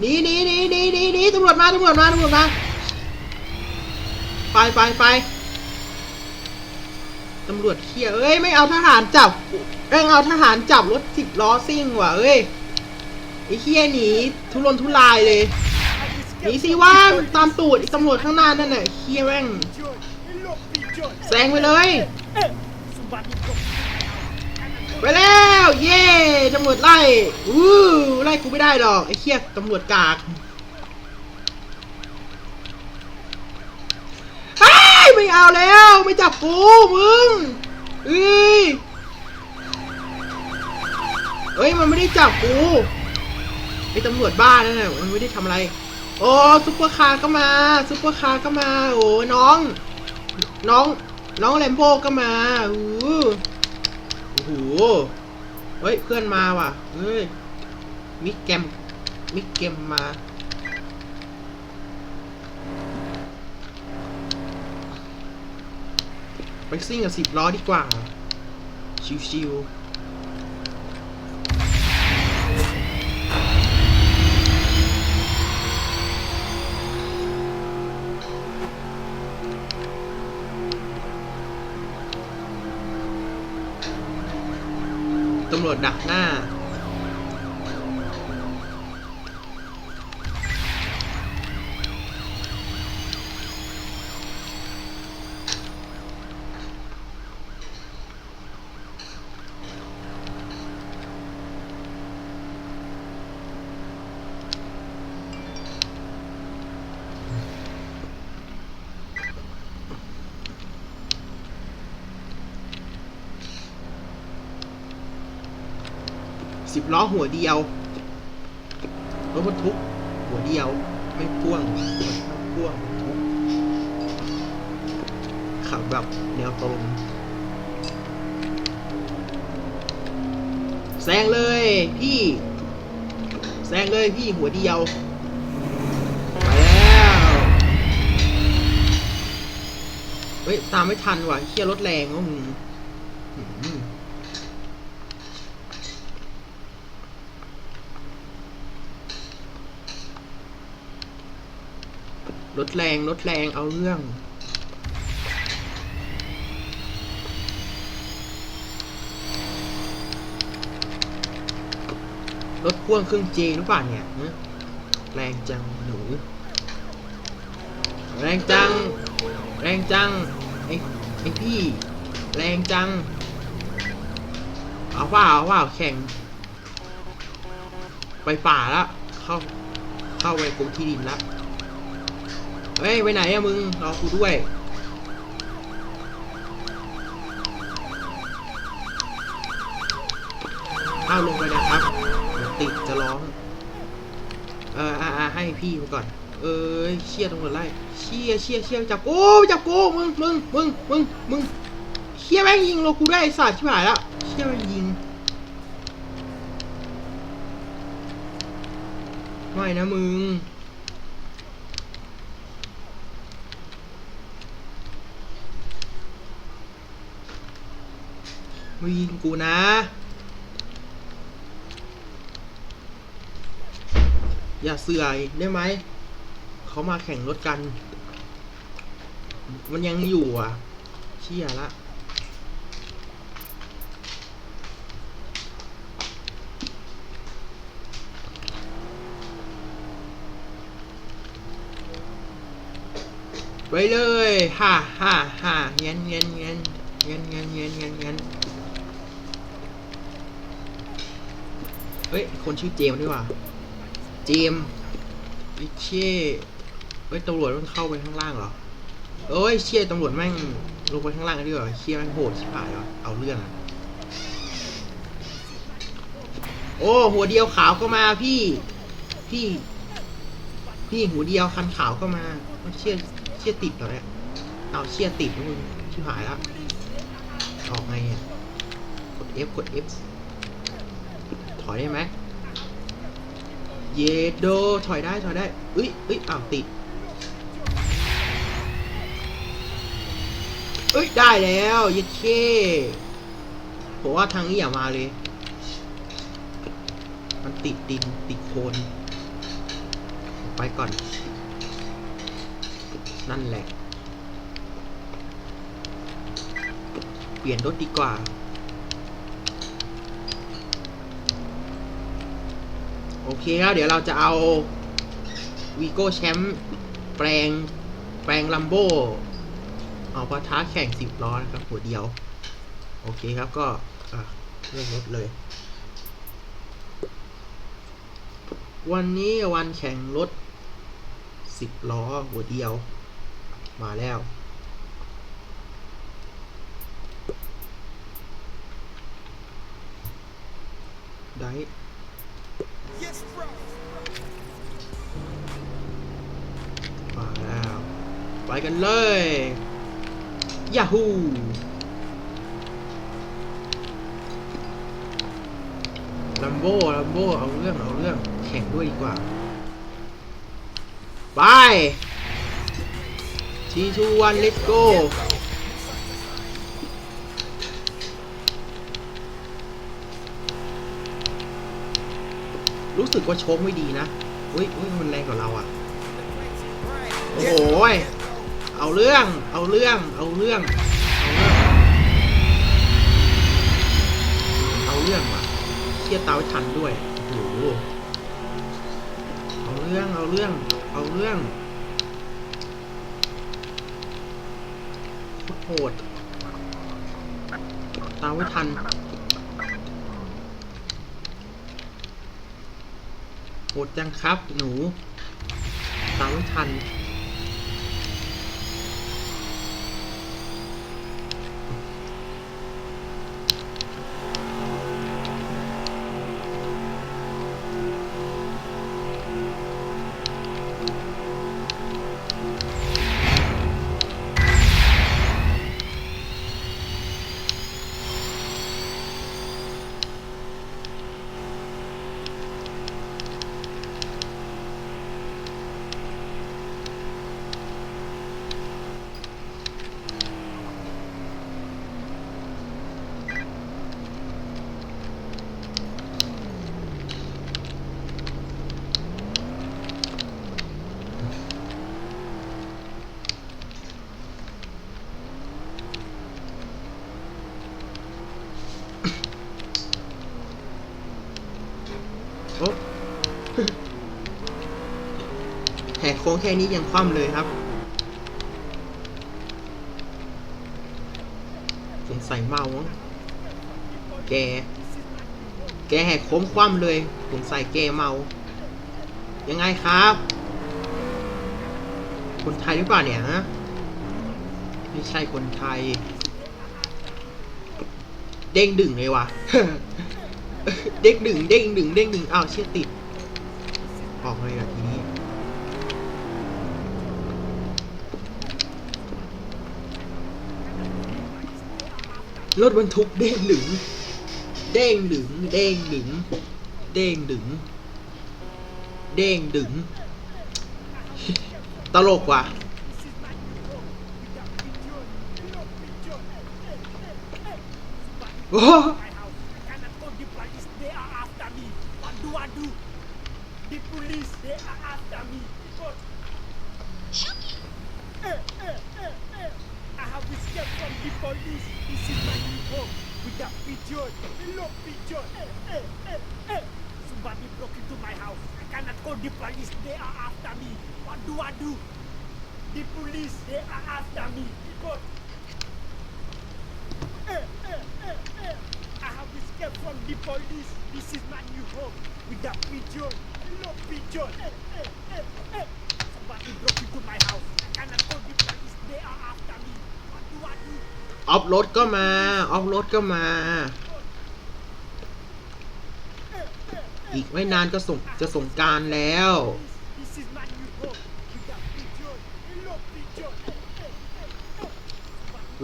หนีหนีหนีหนีหนีหนีตำรวจมาตำรวจมาตำรวจมาไปไปไปตำรวจเคียเอ้ยไม่เอาทหารจับเอ้ยเอาทหารจับรถสิบล้อซิ่งว่ะเอ้ยไอ้เคียหนีทุรนทุรายเลยหนีสิว่าตามตูดตำรวจข้างหน้านั่นน่ะเคียแม่งแซงไปเลยไปแล้ว เย่ตำรวจไล่อู้ กูไม่ได้หรอกไอ้เคียตำรวจกากไอ้ยไม่เอาแล้วไม่จับกูมึงเอ้ยเอ้ยมันไม่ได้จับกูไอ้ตำรวจบ้านั่นน่ะมันไม่ได้ทำอะไรโอ้ซุปเปอร์คาร์ก็มาซุปเปอร์คาร์ก็มาโอ้น้อง น้อง น้องแลมโบก็มาโอ้โหเฮ้ยเพื่อนมาว่ะเฮ้ย มิกแกมมิกเกมมา ไปซิ่งกับสิบล้อดีกว่า ชิวๆตำรวจดักหน้า สิบล้อหัวเดียวรถบรรทุกหัวเดียว ไม่พ่วงไม่พ่วงขับแบบแนวตรงแซงเลยพี่แซงเลยพี่หัวเดียวไปแล้วเฮ้ยตามไม่ทันว่ะเคียรถแรงวะมึงหืม รถแรงรถแรงเอาเรื่อง รถพ่วงเครื่องเจหรือเปล่าเนี่ยแรงจังหนูแรงจัง แรงจังไอ้ไอ้พี่ แรงจัง เอาเปล่าเอาเปล่าแข่ง ไปป่าแล้วเข้า เข้าไปกรมที่ดินแล้ว เฮ้ยไปไหนอะมึงรอกูด้วยเอาลงไปนะครับติดจะร้องเอออ่าอให้พี่มาก่อน เอ้ยเชี่ยตรงหัวไล่เชี่ยเชี่ยเชี่ยจับกูจับกูมึงมึงมึงมึงมึงเชี่ยแม่งยิงเรากูได้ไอ้สัตว์ชิบหายละเชี่ยแม่งยิงไม่นะมึง มึงยิงกูนะ อย่าเสื่อยได้ไหม เขามาแข่งรถกัน มันยังอยู่อะ เชี่ยละไปเลย ฮ่าฮ่าฮ่าเงี้ยเงี้ยเงี้ยเงี้ยเงี้ยเงี้ยเงี้ย เฮ้ย คนชื่อเจมดีกว่า เจมไอ้เช่เฮ้ยตำรวจมันเข้าไปข้างล่างเหรอเอ้ยเชี่ยตำรวจแม่งลงไปข้างล่างดีกว่าเชี่ยแม่งโหดชิบหายวะเอาเรื่องอะโอ้หัวเดียวขาวก็มาพี่ พี่ พี่หัวเดียวคันขาวก็มาเชี่ยเชี่ยติดเหรอเนี่ยเอาเชี่ยติดมึงชิบหายแล้วออกไงอะกด F กด F ถอยได้ไหมเยโดถอยได้ถอยได้เอ้ยเอ้ยอ้าวติดเอ้ยได้แล้วเยเคผมว่าทางนี้อย่ามาเลย มันติดดินติดโคลนไปก่อน นั่นแหละ เปลี่ยนรถดีกว่า โอเคครับเดี๋ยวเราจะเอาวีโก้แชมป์แปลงแปลงลัมโบเอาปะท้าแข่งสิบล้อนะครับหัวเดียว โอเคครับก็เรื่องรถเลย วันนี้วันแข่งรถสิบล้อหัวเดียว มาแล้วได้ กันเลยยาฮูลัมโบ้ลัมโบ้เอาเรื่อง เอาเรื่อง แข่งด้วยดีกว่า ไป3 2 1 let's go รู้สึกว่าโชคไม่ดีนะ อุ้ยอุ้ยมันแรงกว่าเราอะโอ้โหย เอาเรื่องเอาเรื่อง เอาเรื่อง เอาเรื่อง เอาเรื่องว่ะเชี่ยตาไว้ทันด้วยโอ้โหเอาเรื่อง เอาเรื่อง เอาเรื่องโคตรโหดตาไว้ทันโหดจังครับ หนูตาไม่ทัน ค้งแค่นี้ยังคว่ำเลยครับสงสัยเมางแก แกแหกโค้งคว่ำเลยสงสัยแกเมา ยังไงครับ คนไทยหรือเปล่าเนี่ยฮะไม่ใช่คนไทย เด้งดึงเลยว่ะเด้งดึงเด้งดึงเด้งดึงอ้าวเชี่ยติด ออกเลยอะทีนี้ รถบรรทุกเด้งดึงเด้งดึงเด้งดึงเด้งดึงเด้งดึงตลกว่ะโอ้ the police. This is my new home. With that pigeon. The love pigeon. Eh, eh, eh. Somebody broke into my house. I cannot call the police. They are after me. What do I do? The police, they are after me. Because... I have escaped from the police. This is my new home with that pigeon. No pigeon. Eh, eh, eh. Somebody broke into my house. I cannot call the police. They are after me. ออฟรถก็มา ออฟรถก็มา อีกไม่นานก็ส่งจะส่งการแล้ว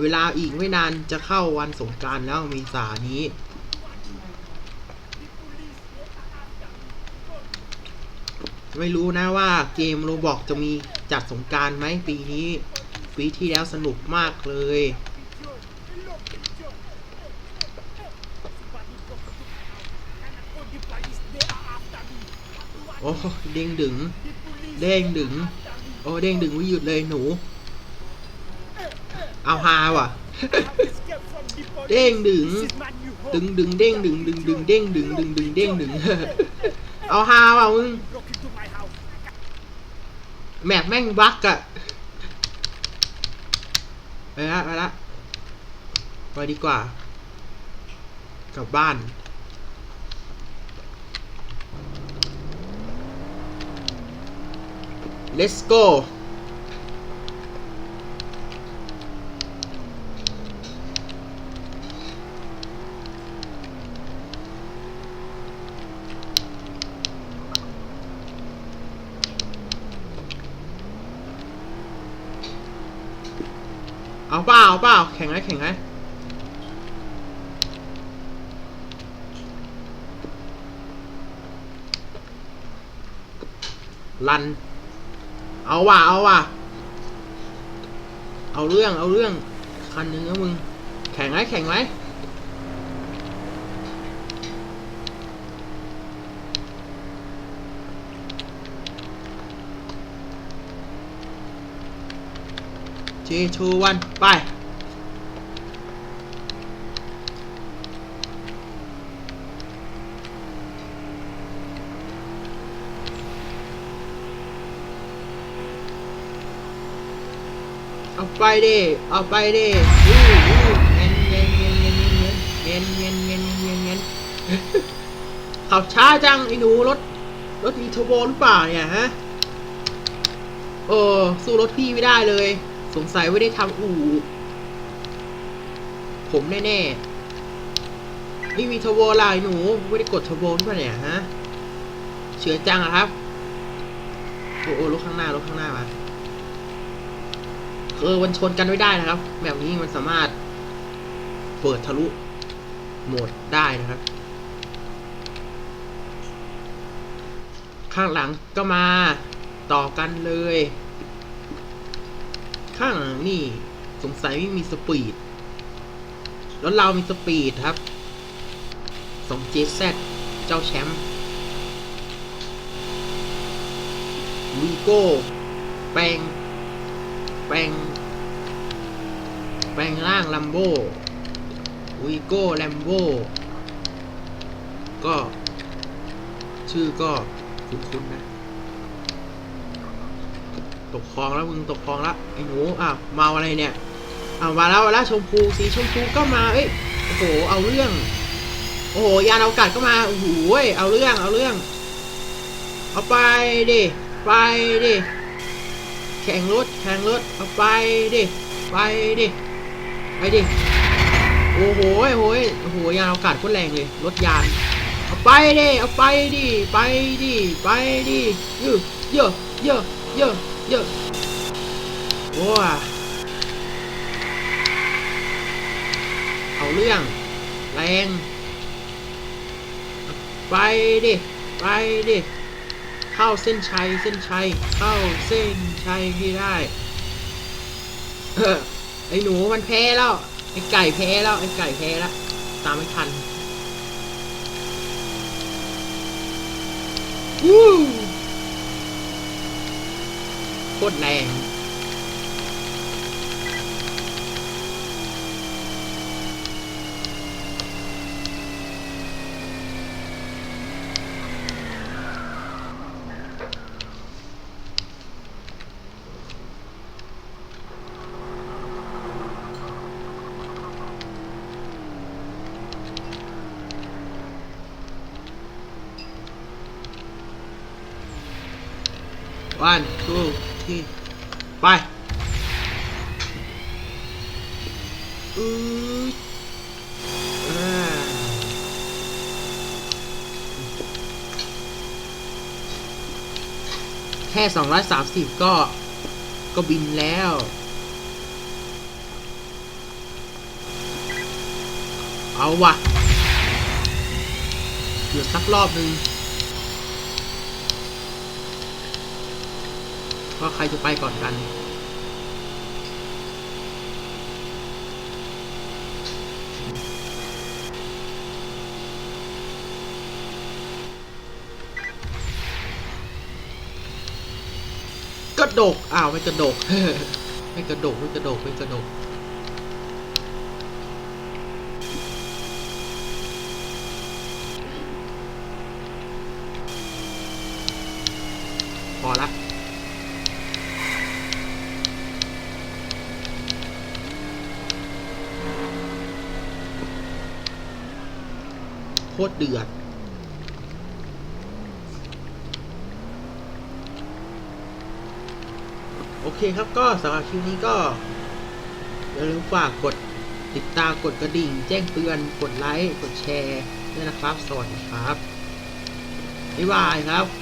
เวลาอีกไม่นานจะเข้าวันสงการแล้วมีสานี้ ไม่รู้นะว่าเกมโรบอกจะมีจัดสงการไหมปีนี้ วีที่แล้วสนุกมากเลย โอ้เด้งดึง เด้งดึง โอ้เด้งดึงไม่หยุดเลยหนู เอาฮาว่ะ เด้งดึง ดึงดึงเด้งดึงดึงดึงเด้งดึงดึงดึงเด้งดึง เอาฮาว่ะมึงแม็กแม่งบักอะ ไปละไปละไปดีกว่า กลับบ้าน let's go เปล่าเอาเปล่าแข่งไหมแข่งไหมลัน เอาว่ะ เอาว่ะ เอาเรื่อง เอาเรื่อง คันหนึ่งนะมึง แข่งไหมแข่งไหม เจชูวันไป เอาไปดิ เอาไปดิอู้อู้เงี้ยเงี้ยเงี้ยเงี้ยเงี้ยเงี้ยเงี้ยเงี้ยเงี้ยขับช้าจังไอ้หนูรถ รถมีเทอร์โบหรือเปล่าเนี่ยฮะเออสู้รถพี่ไม่ได้เลย สงสัยไม่ได้ทำอู่ผมแน่ๆไม่มีเทอร์โบล่ะไอ้หนูไม่ได้กดทอร์โบหรือเปล่าเนี่ยฮะเฉือจังอะครับโอ้โหรถข้างหน้ารถข้างหน้ามาเออมันชนกันไม่ได้นะครับ แบบนี้มันสามารถ เปิดทะลุโหมดได้นะครับ ข้างหลังก็มาต่อกันเลย ข้างหลังนี่ สงสัยไม่มีสปีด แล้วเรามีสปีดครับสองเจซเจ้าแชมป์วีโก้ แปลง แปลง แปลงร่างลัมโบวีโก้แลมโบก็ ชื่อก็คุ้นๆนะ ตกคลองแล้วมึงตกคลองแล้วไอ้หนูอ้าวเมาอะไรเนี่ยอ้าวมาแล้วมาแล้วชมพูสีชมพูก็มาเอ้ยโอ้โหเอาเรื่อง โอ้โหยานอวกาศก็มาโอ้โหเว้ยเอาเรื่องเอาเรื่อง เอาไปดิไปดิแข่งรถแข่งรถเอาไปดิไปดิไปดิโอ้โหโอ้โหโอ้โหยานอวกาศก็แรงเลยรถยานเอาไปดิเอาไปดิไปดิไปดิเยอะเยอะเยอะเยอะ เยอะโอ้ยเอาเรื่อง แรง ไปดิ ไปดิ เข้าเส้นชัย เส้นชัย เข้าเส้นชัยที่ได้เออไอ้หนูมันแพ้แล้ว ไอ้ไก่แพ้แล้ว ไอ้ไก่แพ้แล้ว ตามไม่ทันวู้ คตรแรง one two เค ไปอือแค่ 230 ก็ ก็บินแล้ว เอาวะเดือดสักรอบหนึ่ง ว่าใครจะไปก่อนกันกระโดก อ้าว ไม่กระโดก ไม่กระโดก ไม่กระโดก ไม่กระโดก โคตรเดือด โอเคครับก็สำหรับคลิปนี้ก็อย่าลืมฝากกดติดตามกดกระดิ่ง แจ้งเตือนกดไลค์ กดแชร์ด้วยนะครับ สวัสดีครับ บ๊ายบายครับ